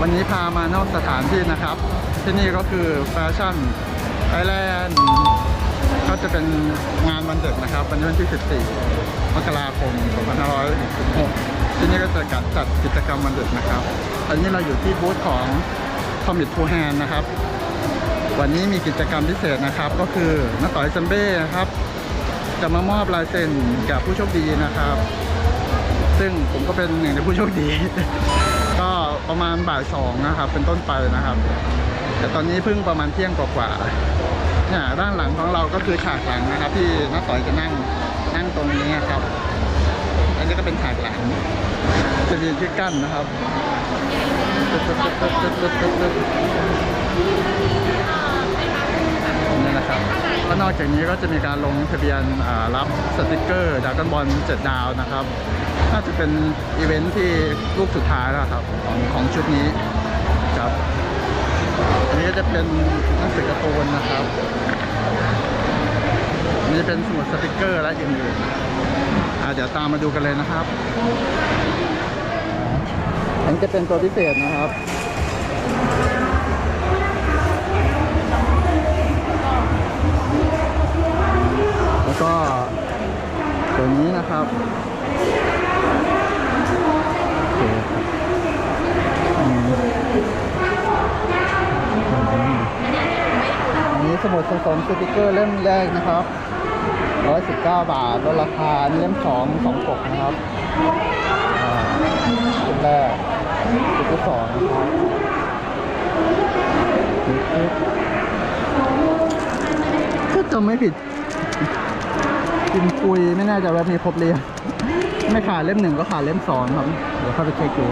วันนี้พามานอกสถานที่นะครับ ที่นี่ก็คือแฟชั่นไทยแลนด์ก็จะเป็นงานวันเด็กนะครับวันนี้วันที่ 14 มกราคม 2566 ที่นี่ก็จะจัดกิจกรรมวันเด็กนะครับอันนี้เราอยู่ที่บูธของ c o m i t Two Hand นะครับ วันนี้มีกิจกรรมพิเศษนะครับ ก็คือนักต่อยซัมเบ้นะครับ จะมามอบลายเซ็นกับผู้โชคดีนะครับ ซึ่งผมก็เป็นหนึ่งในผู้โชคดี ประมาณบ่ายสองนะครับ เป็นต้นไปนะครับ แต่ตอนนี้เพิ่งประมาณเที่ยงกว่าๆเนี่ยด้านหลังของเราก็คือฉากหลังนะครับ ที่น้าต่อยจะนั่งนั่งตรงนี้นครับ อันนี้ก็เป็นฉากหลัง จะมีที่กั้นนะครับนี่นะครับก็นอกจากนี้ก็จะมีการลงทะเบียนรับสติกเกอร์ดากอนบอลเจ็ดดาวนะครับ น่าจะเป็นอีเวนท์ที่ลูกสุดท้ายแล้วครับของของชุดนี้ครับอันนี้จะเป็นหนังสือการ์ตูนนะครับอันนี้เป็นสมุดสติกเกอร์และอื่นๆอ่าเดี๋ยวตามมาดูกันเลยนะครับ อันนี้จะเป็นตัวพิเศษนะครับแล้วก็ตัวนี้นะครับ นี้สมุดสะสมสติกเกอร์เล่มแรกนะครับ 119 บาทลดราคาเล่มสองสองปกนะครับอ่าเล่มแรกเล่มที่สองนะครับถ้าจำไม่ผิดกินปุยไม่น่ใจว่ามีครบเรีย ไม่ขาดเล่มหนึ่งก็ขาดเล่มสองครับ เดี๋ยวเข้าไปเช็คดู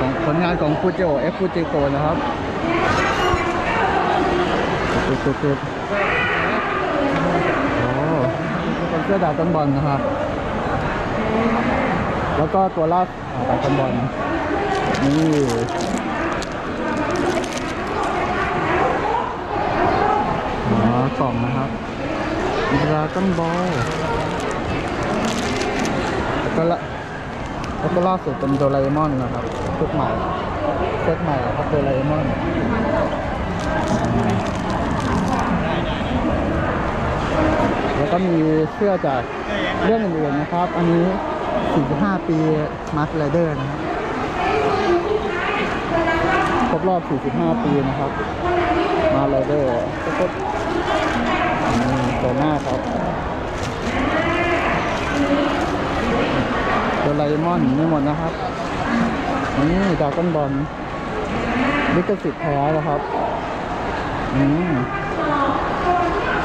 ของผลงานของฟูจิโอเอฟฟูจิโกนะครับตุ๊ดตุ๊ดตุ๊ดโอ้เป็นเสื้อดาวต้นบอลนะครับ แล้วก็ตัวลากอ่าดาวต้นบอลนี่อ๋อกล่องนะครับดราก้อนบอล ก็ละแล้วก็ล่าสุดเป็นโดราเอมอนนะครับชุดใหม่เซตใหม่ครับโดราเอมอนแล้วก็มีเสื้อจากเรื่องอื่นๆนะครับ อันนี้ 45 ปีมาร์คไรเดอร์นะครับครบรอบ 45 ปีนะครับ มาไรเดอร์ก็คตัวหน้าครับ โดราเอมอนนี่หมดนะครับนี่ดาก้อนบอลลิขสิทธิ์แท้นะครับอืม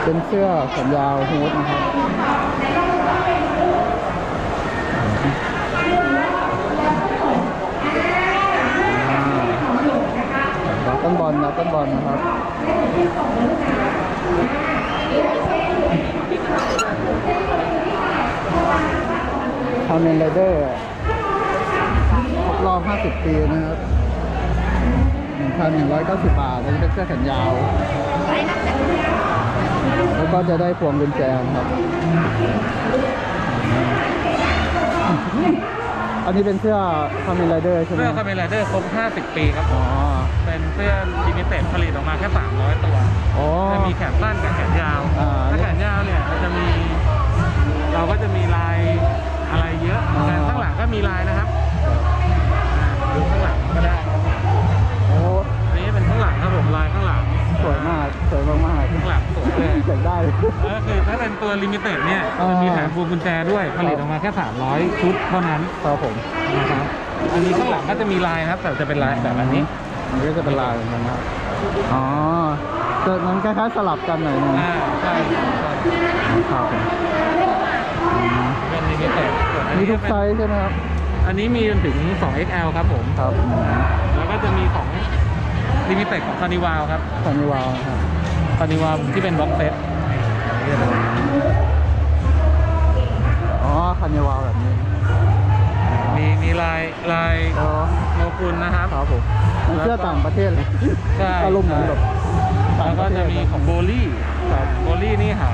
เป็นเสื้อแขนยาวฮูดนะครับดาก้อนบอลดาก้อนบอลนะครับ คาเมนไรเดอร์ครบรอบ 50 ปีนะครับ1,190 บาทอันนี้เป็นเสื้อแขนยาว แล้วก็จะได้พวงกุญแจนะครับ อันนี้เป็นเสื้อคาเมนไรเดอร์ใช่ไหมเสื้อคาเมลไรเดอร์ครบ 50 ปีครับอ๋อ เป็นเสื้อลิมิเต็ดผลิตออกมาแค่ 300 ตัวอ๋อจะมีแขนสั้นกับแขนยาวอ่าถ้าแขนยาวเนี่ยเราจะมี เราก็จะมีลาย อะไรเยอะอ่าแต่ข้างหลังก็มีลายนะครับอ่าดูข้างหลังก็ได้ครับโอ้อันนี้เป็นข้างหลังครับผมลายข้างหลังสวยมากสวยมากๆข้างหลังสวยเลยอยากได้ก็คือถ้าเป็นตัวลิมิเต็ดเนี่ยอ่าจะมีแถมพวงกุญแจด้วยผลิตออกมาแค่300 ชุดเท่านั้นครับผมนะครับอันนี้ข้างหลังก็จะมีลายนะครับ แต่จะเป็นลายแบบอันนี้อันนี้ก็จะเป็นลายเหมือนกันนะครับอ๋อแต่มันคล้ายๆสลับกันหน่อยนึงอ่าใช่ใช่ครับผมอื เป็นลิมิเต็ดส่วนอันมีนี้ทุกไซส์ใช่ไหมครับ อันนี้มีจนถึง 2XL ครับผม ครับแล้วก็จะมีของลิมิเต็ดของคานิวาลครับคานิวาวครับคานิวาลที่เป็นบ็อกเซตอ๋อคานิวาวแบบนี้มีมีลายลายอ๋อโนกุลนะครับ ครับผมมันเสื้อต่างประเทศเลยใช่ อารมณ์เหมือนแบบต่าแล้งวปก็รเทจะมีของโบลี่ครับโบลี่นี่หา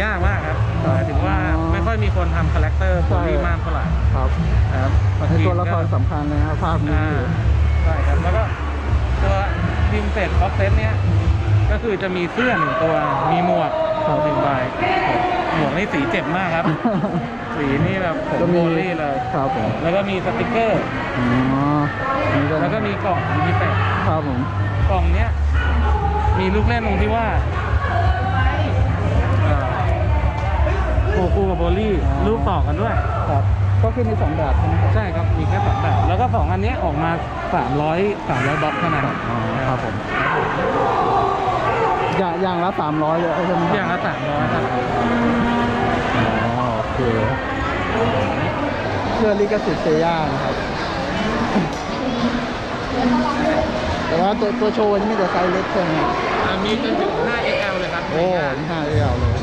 ยยากมากครับครับหมายถึงว่าอ๋อไม่ค่อยมีคนทำคาแรคเตอร์ใช่โพลีมากเท่าไหร่ครับครับในตัวละครสำคัญเลยครับภาพนี้อ่าใช่ครับแล้วก็ตัวทีมเฟดคอฟเซตเนี้ยก็คือจะมีเสื้อหนึ่งตัวมีหมวกครับหนึ่งใบหมวกนี่สีเจ็บมากครับ สีนี่แบบผมก็โบมีลี่เลยครับผมแล้วก็มีสติกเกอร์อ๋อนี่ด้วยนะแล้วก็มีกล่องมีแปะครับผมกล่องเนี้ยมีลูกเล่นตรงที่ว่า โคคูกับโบลี่รูปต่อกันด้วย ครับก็คือมีสองแบบใช่ไหมครับใช่ครับ มีแค่สองแบบ แล้วก็สองอันเนี้ยออกมาสามร้อยสามร้อยบล็อกเท่านั้นอ๋อครับผมอย่างอย่างละสามร้อยเลยใช่ไหมครับอย่างละสามร้อยครับอ๋อโอเคเพื่อลิขสิทธิ์เซย่านะครับ แต่ว่าตัวตัวโชว์นี่มีแต่ไซส์เล็กใช่ไหมครับอ่ามีจนถึง 5XL เลยครับโอ้นี่ห้าเอวเลย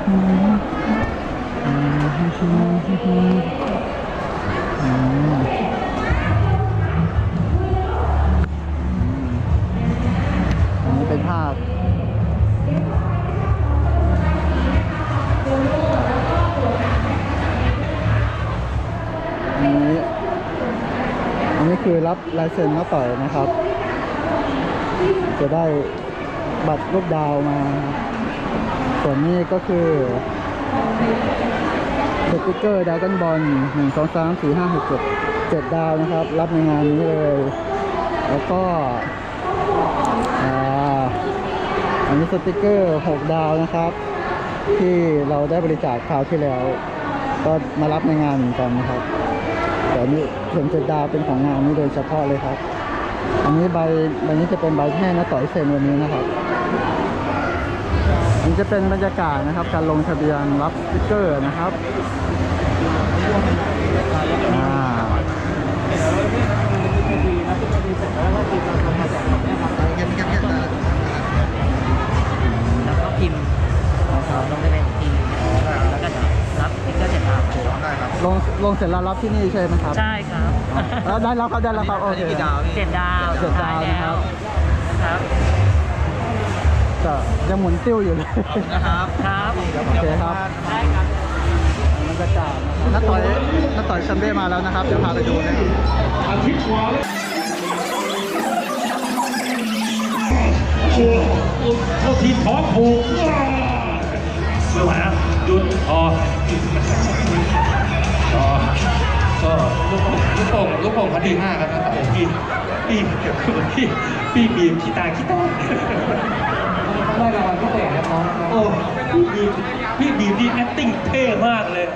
เป็นภาพอันนี้อันนี้คือรับลายเซ็นมาต่อยนะครับ จะได้บัตรรูปดาวมา ส่วนนี้ก็คือสติกเกอร์ดาวกันบอลหนึ่งสองสามสี่ห้าหกเจ็ดเจ็ดดาวนะครับ รับในงานนี้เลย แล้วก็ออันนี้สติกเกอร์หกดาวนะครับ ที่เราได้บริจาคคราวที่แล้ว ก็มารับในงานเหมือนกันนะครับแต่อันนี้เข็มเจ็ดดาวเป็นของงานนี้โดยเฉพาะเลยครับ อันนี้ใบใบนี้จะเป็นใบแห้งนะต่อยเซนวันนี้นะครับ นนี้จะเป็นบรรยากาศนะครับ การลงทะเบียนรับสติ๊กเกอร์นะครับอ่าแล้วก็พิมพ์ลงไปเป็นพิมพ์แล้วก็รับสติ๊กเกอร์เสร็จแล้วลงลงเสร็จแล้วรับที่นี่ใช่ไหมครับ ใช่ครับอ๋อแล้วได้แล้วครับได้แล้วครับโอเคเจ็ดดาวเจ็ดดาวสุท้ยนะครับครับ จะยังหมุนติ้วอยู่เลย นะครับครับโอเคครับ ได้ครับบรรยากาศน้าต่อยน้าต่อยซัมเบ้มาแล้วนะครับ เดี๋ยวพาไปดูนะครับโทษทีท้องผูกไม่ไหวแล้วหยุดพอก็ก็ลูกโป่งลูกโป่งลูกโป่งเขาดีมากครับนะครับพี่พี่พี่พี่บีบขี้ตาขี้ตา ได้รางวัลพิเศษครับน้องโอ้พี่บีบพี่บีบดี acting เท่มากเลย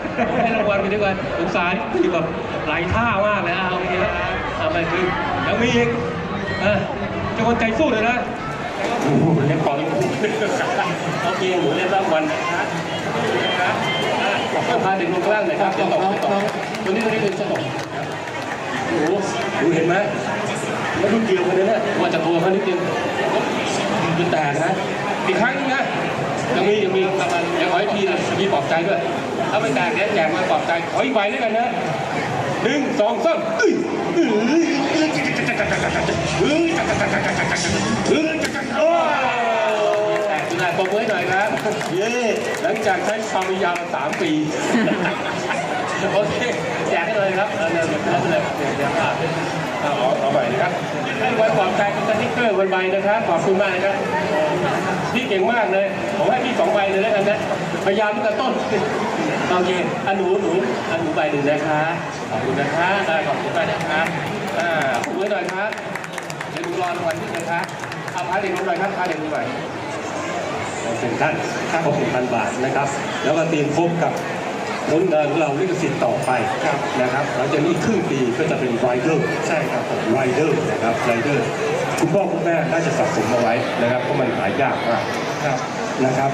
ให้รางวัลไปด้วยกันสงสารพี่แบบหลายท่ามากเลยอะโอเคแล้วเอาไปคือยังมีอีกเออจะคนใจสู้เลยนะโอ้โหเล่นก่อนโอเคหนูเล่นรางวัลนะครับพาเด็กลงข้างล่างหน่อยครับเดี๋ยวตกเดี๋ยวตกตัวนี้ตัวนี้เป็นสนุกโอ้โหดูเห็นไหมแล้วรุ่นเดียวกันเลยนะว่าจะตัวเขานิดนึงมันแตกนะ อีกครั้งนึงนะยังมียังมีรางวัลเดี๋ยวขออีกทีเลยมีปลอบใจด้วย ถ้าไม่แตกเดี๋ยแจกมาปลอบใจขออีกใบด้วยกันนะหนึ่งสองสามเอ้ยเอ้ยเอ้ยเอ้ยเอ้ยโอ้แต่คุณนายปรบมือห้หน่อยครับเย้หลังจากใช้ความพยายามมาสามปีโอเคแจกให้เลยครับเอาเลยเอาเลยเดี๋ยวเดี๋ยวอะ เอาเอาเอาใหม่นะครับให้ไว้ปลอบใจเป็นสติ๊กเกอร์บนใบนะครับ ขอบคุณมากนะครับพี่เก่งมากเลย ผมให้พี่สองใบเลยแล้วกันนะ พยายามตั้งแต่ต้นโอเคอันหนูหนูอันหนูใบหนึ่งนะคะ ขอบคุณนะคะได้ขอบคุณมากนะครับอ่าขอบคุณหน่อยครับ เดี๋ยวหนูรอรางวัลที่นะคะเอาพาเด็กลงหน่อยครับพาเด็กลงหน่อยเป็นท่านค่าหกพันบาทนะครับ แล้วก็เตรียมพบกับ ผลงานของเราลิขสิทธิ์ต่อไปนะครับหลังจากนี้ครึ่งปีก็จะเป็นไรเดอร์ใช่ครับไรเดอร์นะครับไรเดอร์คุณพ่อคุณแม่น่าจะสะสมเอาไว้นะครับเพราะมันหายากมากครับนะครับ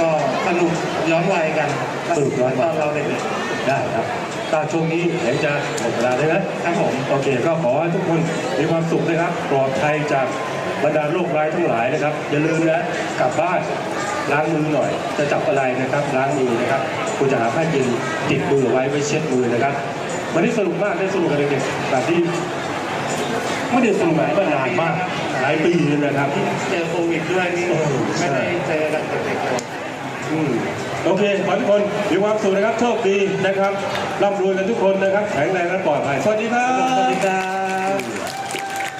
ก็สนุกย้อนวัยกันสนุกย้อนวัยตอนเราเด็กๆได้ครับตอนช่วงนี้เห็นจะหมดเวลาเลยนะครับผมโอเคก็ขอให้ทุกคนมีความสุขนะครับปลอดภัยจากบรรดาโรคร้ายทั้งหลายนะครับ อย่าลืมนะกลับบ้านล้างมือหน่อย จะจับอะไรนะครับล้างมือนะครับ คุณจะหาผ้าเย็นติดมือเอาไว้ไว้เช็ดมือนะครับวันนี้สนุกมากได้สนุกกับเด็กๆแบบที่ไม่ได้สูงไหนมานานมากหลายปีเลยนะครับเจอโควิดด้วยนี่โอ้โหไม่ได้เจอกันกับเด็กเลยอืมโอเคขอให้ทุกคนมีความสุขนะครับโชคดีนะครับร่ำรวยกันทุกคนนะครับแข็งแรงและปลอดภัยสวัสดีครับสวัสดีครับ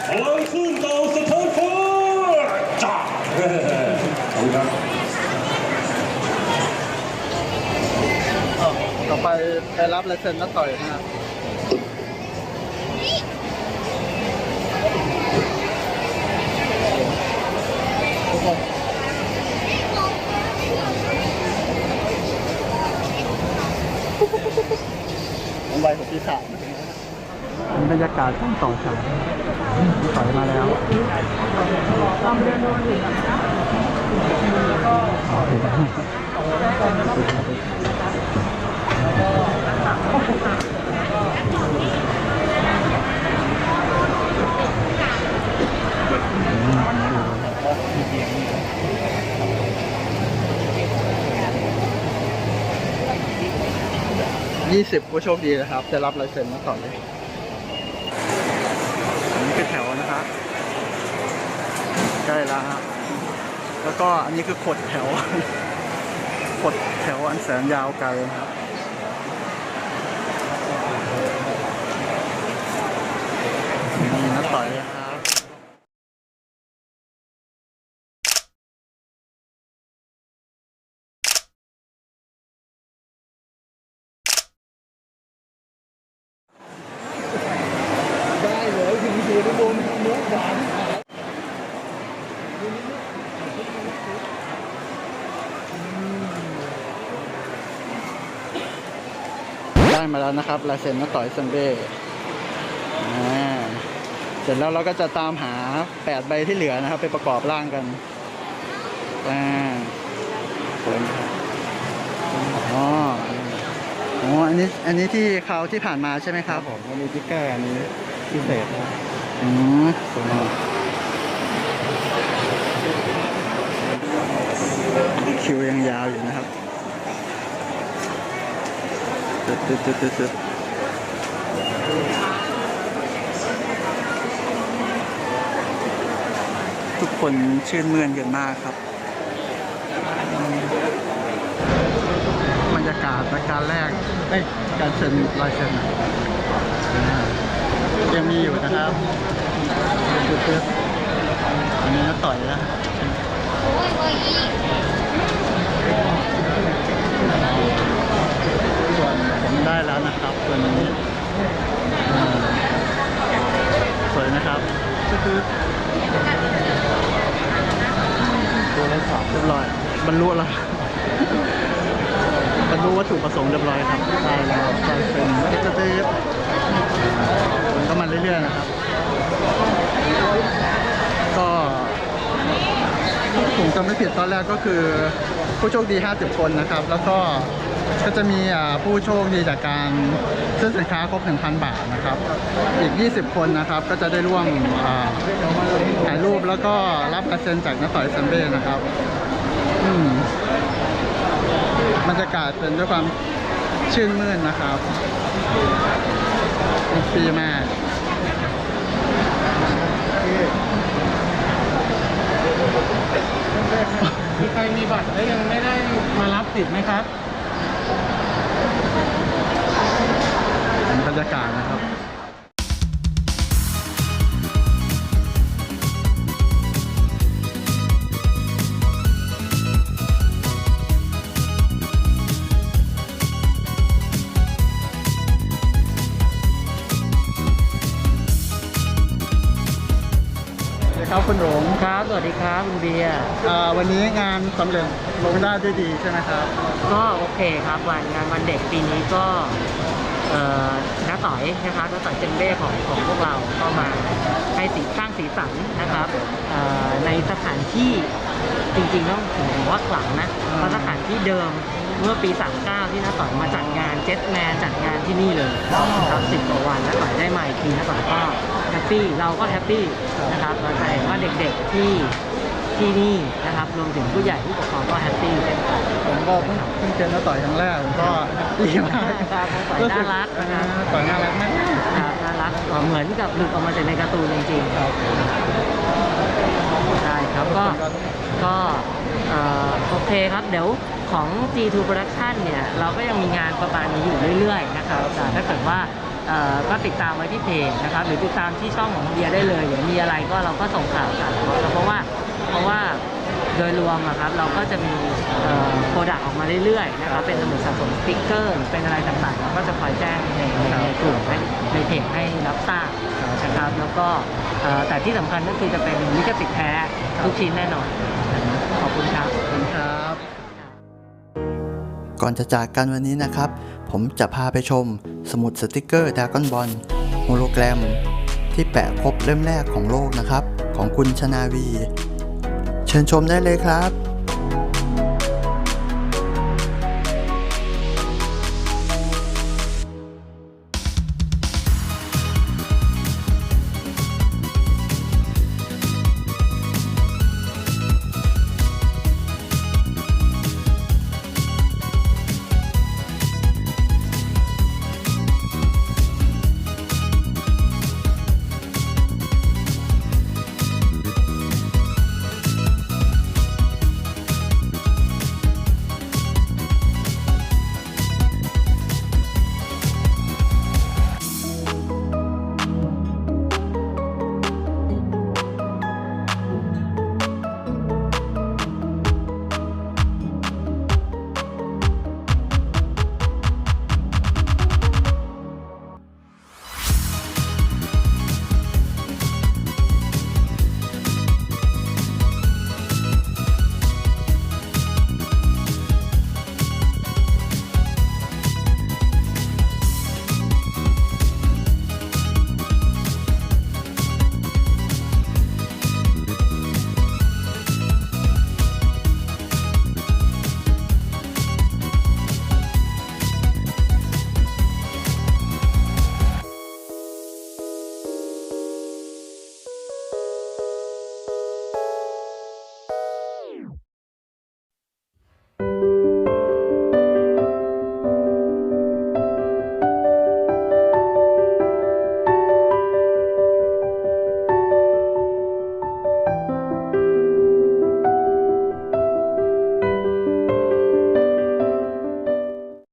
พลังขึ้นเตาสะท้อนฟ้าจ้าขอบคุณครับ ไปไปรับเลเซ็นนักต่อยนะครับผมใบหกที่สามบรรยากาศต้องต่อแถวต่อยมาแล้วโอเค 20ผู้โชคดีนะครับ จะรับลายเซ็นมาต่อเลยอันนี้คือแถวนะครับใกล้แล้วฮะแล้วก็อันนี้คือขดแถว ขดแถวอันแสนยาวไกลนะครับ มาแล้วนะครับลายเซ็นนักต่อยเซมเบ้อ่าเสร็จแล้วเราก็จะตามหา 8 ใบที่เหลือนะครับ ไปประกอบร่างกันอ่าสวยนะครับอ๋ออ๋ออันนี้อันนี้ที่คราวที่ผ่านมาใช่ไหมครับผมมีติ๊กเกอร์อันนี้พิเศษนะอืมสวยมากคิวยังยาวอยู่นะครับ ตึ๊ดตึ๊ดตึ๊ดตึ๊ดตึ๊ดทุกคนชื่นมื่นกันมากครับ บรรยากาศในการแรกเอ้ยการเซ็นลายเซ็นยังมีอยู่นะครับตึ๊ดๆอันนี้ก็ต่อยแล้วส่วนผม ได้แล้วนะครับตัวนี้สวยนะครับตึ๊ดๆตัวละสามเรียบร้อยบรรลุแล้วบรรลุวัตถุประสงค์เรียบร้อยครับได้แล้วใจเป็นเอ็กซ์เตสมันก็มาเรื่อยๆนะครับ ก็ ผมจำไม่ผิดตอนแรกก็คือผู้โชคดี 50 คนนะครับ แล้วก็ก็จะมีผู้โชคดีจากการซื้อสินค้าครบ 1,000 บาทนะครับ อีก 20 คนนะครับ ก็จะได้ร่วมถ่ายรูปแล้วก็รับกระเซ็นจากนักต่อยซัมเบ้นะครับมบรรยากาศเป็นด้วยความชื่นมื่นนะครับปีมาก มีใครมีบัตรแล้วยังไม่ได้มารับสิทธิ์ไหมครับบรรยากาศนะครับ ครับคุณหลงครับ สวัสดีครับคุณเบียร์อ่าวันนี้งานสำเร็จลงได้ด้วยดีใช่ไหมครับ ก็โอเคครับวันงานวันเด็กปีนี้ก็เอ่อน้าต่อยนะครับน้าต่อยเจนเบ้ของของพวกเราก็มาให้สีสร้างสีสันนะครับเอ่อในสถานที่ จริงๆต้องผมว่าขลังนะเพราะสถานที่เดิมเมื่อปี 39 ที่น้าต่อยมาจัดงานเจ็ตแมนจัดงานที่นี่เลยครับสิบกว่าวันน้าต่อยได้มาอีกทีน้าต่อยก็แฮปปี้เราก็แฮปปี้นะครับเราจะเห็นว่าเด็กๆที่ที่นี่นะครับรวมถึงผู้ใหญ่ผู้ปกครองก็แฮปปี้เช่นกันผมก็เพิ่งเพิ่งเจอน้าต่อยครั้งแรกผมก็ดีมากครับน้าต่อยน่ารักนะครับต่อยน่ารักมากครับน่ารักอเหมือนกับหลุดออกมาจากในการ์ตูนจริงๆครับ ใช่ครับก็ก็โอเคครับเดี๋ยวของ G2 Production เนี่ย เราก็ยังมีงานประมาณนี้อยู่เรื่อยๆนะครับแต่ถ้าเกิดว่าก็ติดตามไว้ที่เพจนะครับ หรือติดตามที่ช่องของเบียได้เลยเดี๋ยวมีอะไรก็เราก็ส่งข่าวกันนะครับเพราะว่าเพราะว่าโดยรวมอะครับเราก็จะมีโปรดักต์ออกมาเรื่อยๆนะครับเป็นสมุดสะสมสติ๊กเกอร์ เป็นอะไรต่างๆเราก็จะคอยแจ้งในในกลุ่มให้ในเพจให้รับทราบ นะครับ แล้วก็แต่ที่สำคัญก็คือจะเป็นลิขสิทธิ์แท้ทุกชิ้นแน่นอน ขอบคุณครับขอบคุณครับ ก่อนจะจากกันวันนี้นะครับ ผมจะพาไปชมสมุดสติกเกอร์ดากอนบอลโฮโลแกรม ที่แปะครบเล่มแรกของโลกนะครับ ของคุณชนาวี เชิญชมได้เลยครับ